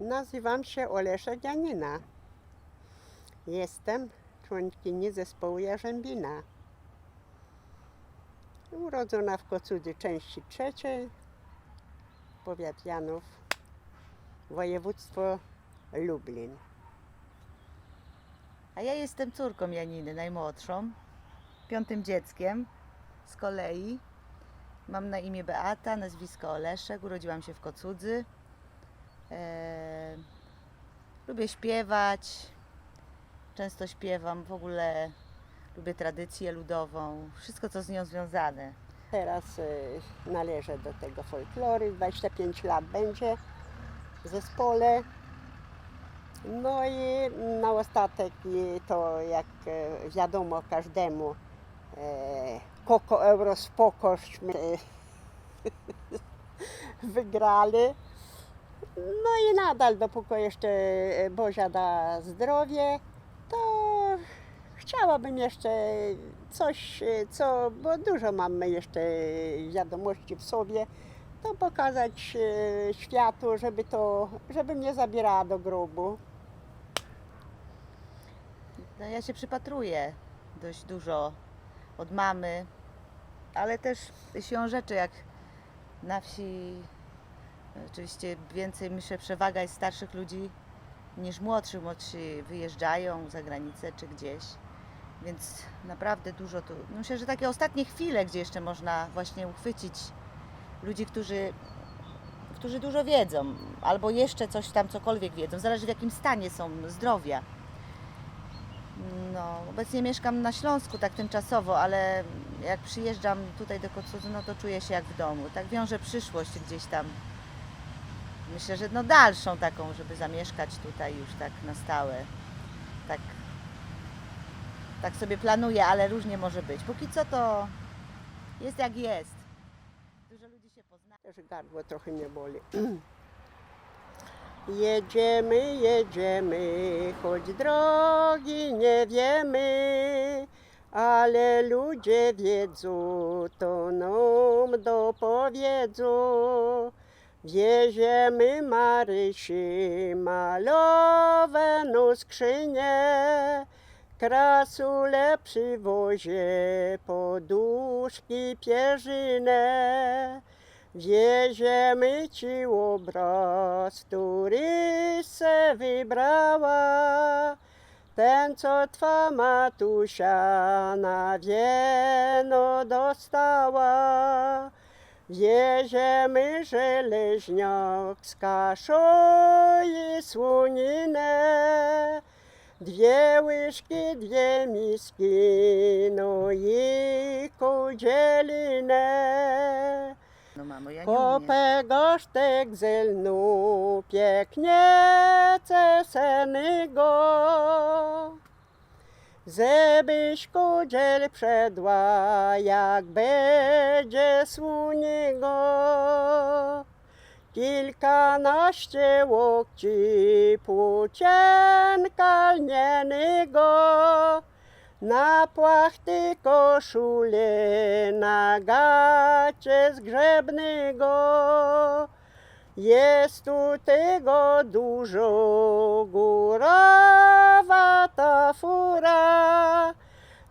Nazywam się Olesza Janina. Jestem członkini zespołu Jarzębina. Urodzona w Kocudzy części trzeciej, powiat Janów, województwo Lublin. A ja jestem córką Janiny, najmłodszą, piątym dzieckiem z kolei. Mam na imię Beata, nazwisko Oleszek, urodziłam się w Kocudzy. Eee, lubię śpiewać, często śpiewam, w ogóle lubię tradycję ludową, wszystko co z nią związane. Teraz y, należę do tego folklory, 25 lat będzie w zespole. No i na ostatek to jak e, wiadomo każdemu e, Koko Euro Spokośmy wygrali. No i nadal, dopóki jeszcze Bozia da zdrowie, to chciałabym jeszcze coś, co, bo dużo mamy jeszcze wiadomości w sobie, to pokazać e, światu, żeby to, żeby mnie zabierała do grobu. No, ja się przypatruję dość dużo od mamy, ale też siłą rzeczy, jak na wsi oczywiście więcej myślę przewaga jest starszych ludzi niż młodszych. Młodsi wyjeżdżają za granicę czy gdzieś, więc naprawdę dużo tu. Myślę, że takie ostatnie chwile, gdzie jeszcze można właśnie uchwycić ludzi, którzy, którzy dużo wiedzą, albo jeszcze coś tam cokolwiek wiedzą, zależy w jakim stanie są zdrowia. No, obecnie mieszkam na Śląsku tak tymczasowo, ale jak przyjeżdżam tutaj do Kocudzy, no to czuję się jak w domu. Tak wiążę przyszłość gdzieś tam. Myślę, że no dalszą taką, żeby zamieszkać tutaj już tak na stałe. Tak, tak sobie planuję, ale różnie może być. Póki co to jest jak jest. Dużo ludzi się pozna. Też gardło trochę mnie boli. Jedziemy, jedziemy, choć drogi nie wiemy, ale ludzie wiedzą, to nam dopowiedzą. Wieziemy Marysi malowaną skrzynię, krasule przywozie, poduszki, pierzynę. Wieziemy ci obraz, który se wybrała, ten co twa matusia na wieno dostała. Wieziemy żeleźniok z kaszą i słoninę, dwie łyżki, dwie miski, no i kodzielinę. No mamo, ja nie umiem. Kopego sztek zelnu pięknie cesenego, Żebyś kudziel przedła, jak będzie słoniego. Kilkanaście łokci płócienka lnianego, na płachty koszule, na gacie zgrzebnego. Jest tu tego dużo, górowa fura.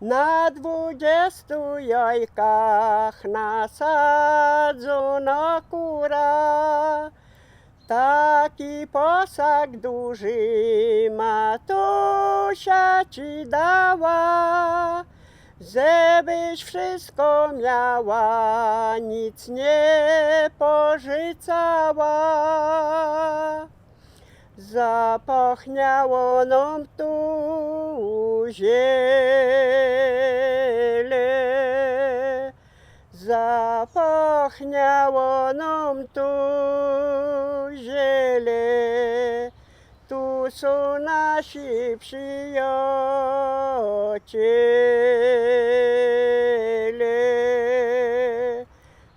Na dwudziestu jajkach nasadzona kura. Taki posag duży matusia ci dała, żebyś wszystko miała, nic nie pożycała. Zapachniało nam tu ziele, zapachniało nam tu ziele. Tu są nasi przyjaciele.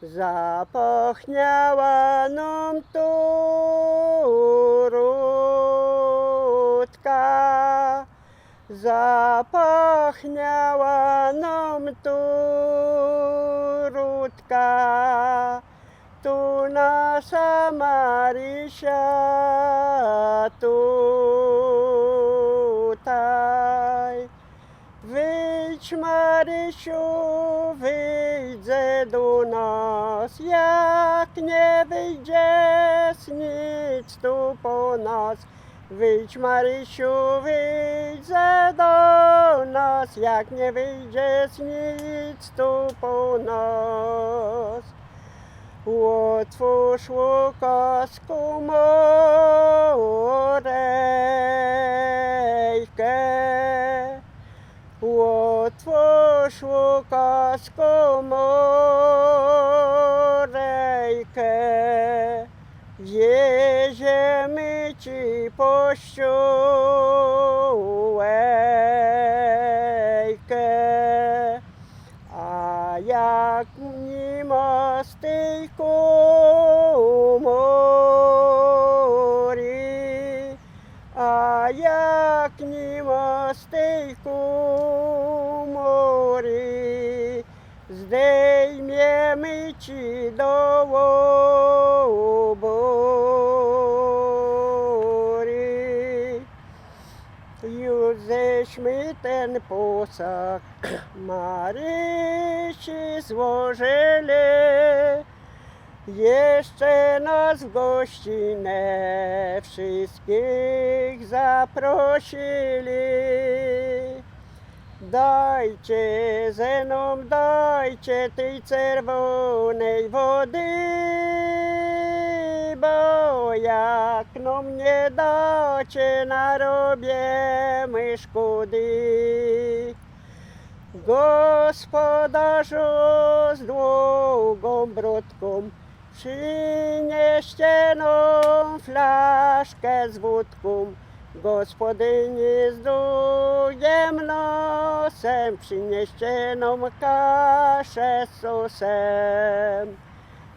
Zapachniała nam tu rudka, zapachniała nam tu rudka, tu na nasza Marysia tutaj. Wyjdź Marysiu, wyjdzie do nas, jak nie wyjdziesz, nic tu po nas. Wyjdź Marysiu, wyjdzie do nas, jak nie wyjdziesz, nic tu po nas. Otwórz łukasku morejkę, otwórz łukasku morejkę, wieziemy ci pościółejkę. A jak nie ma z tej komory, a jak nie ma z żeśmy ten posag. Marysi złożyli, jeszcze nas w gościnę wszystkich zaprosili. Dajcie ze mną, dajcie tej czerwonej wody, bo jak no mnie dacie, narobiemy szkody. Gospodarzu z długą brodką, przynieście nam flaszkę z wódką. Gospodyni z długim nosem, przynieście nam kaszę z sosem.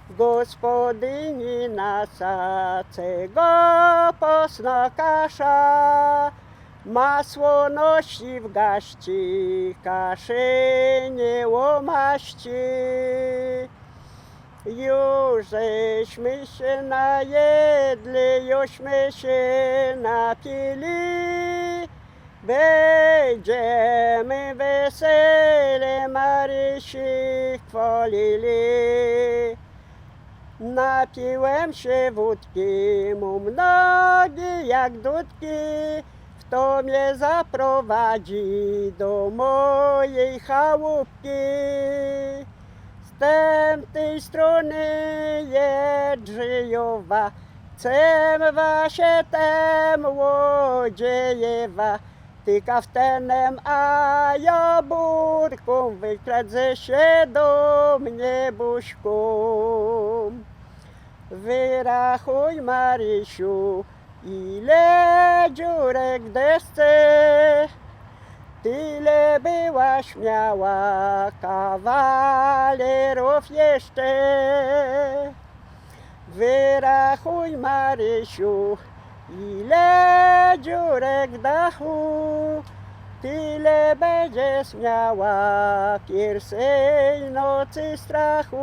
Gospodyni nasacego posna kasza, masło nosi w gaści, kaszy nie łomaści. Już żeśmy się najedli, jużśmy się napili. Będziemy wesele Marysi chwalili. Napiłem się wódki, mam nogi jak dudki, kto mnie zaprowadzi do mojej chałupki. Z tamtej strony Jedrzyjowa, cemwa się tem łodziejewa, ty kaftenem, a ja burką, wykradzę się do mnie buźką. Wyrachuj Marysiu, ile dziurek desce, tyle byłaś miała kawalerów jeszcze. Wyrachuj Marysiu, ile dziurek dachu, tyle będziesz miała pierwszej nocy strachu.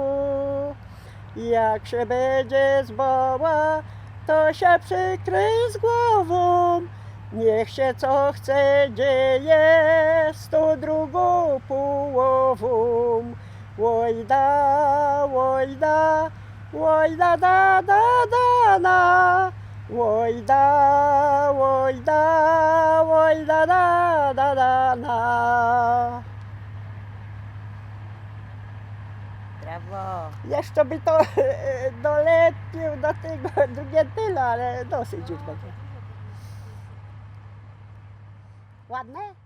Jak się będzie zbała, to się przykryj z głową. Niech się co chce dzieje z tą drugą połową. Łojda, łojda, łojda, da, da, da, da. Łojda, łojda, łojda, da, da, da, da. Brawo! Jeszcze by to dolecił do tego drugie tyle, ale dosyć już będzie. Ładne?